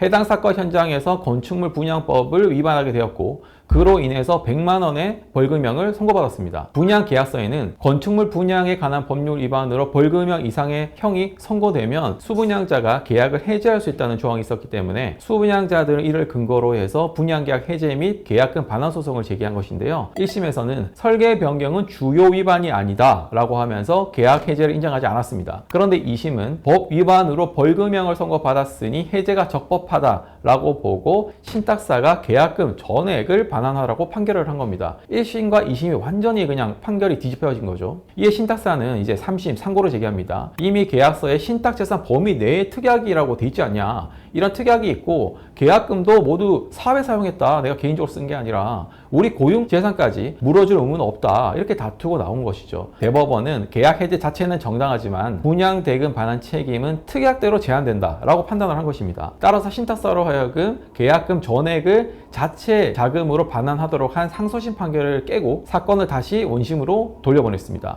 해당 사건 현장에서 건축물 분양법을 위반하게 되었고 그로 인해서 100만 원의 벌금형을 선고받았습니다. 분양 계약서에는 건축물 분양에 관한 법률 위반으로 벌금형 이상의 형이 선고되면 수분양자가 계약을 해지할 수 있다는 조항이 있었기 때문에 수분양자들은 이를 근거로 해서 분양계약 해제 및 계약금 반환 소송을 제기한 것인데요. 1심에서는 설계 변경은 주요 위반이 아니다 라고 하면서 계약 해제를 인정하지 않았습니다. 그런데 2심은 법 위반으로 벌금형을 선고받았으니 해제가 적법하다 라고 보고 신탁사가 계약금 전액을 반 환하라고 판결을 한 겁니다. 1심과 2심이 완전히 그냥 판결이 뒤집혀진 거죠. 이에 신탁사는 이제 3심 상고를 제기합니다. 이미 계약서에 신탁재산 범위 내의 특약이라고 돼 있지 않냐. 이런 특약이 있고 계약금도 모두 사회 사용했다. 내가 개인적으로 쓴 게 아니라 우리 고용 재산까지 물어줄 의무는 없다. 이렇게 다투고 나온 것이죠. 대법원은 계약 해제 자체는 정당하지만 분양 대금 반환 책임은 특약대로 제한된다라고 판단을 한 것입니다. 따라서 신탁사로 하여금 계약금 전액을 자체 자금으로 반환하도록 한 상소심 판결을 깨고 사건을 다시 원심으로 돌려보냈습니다.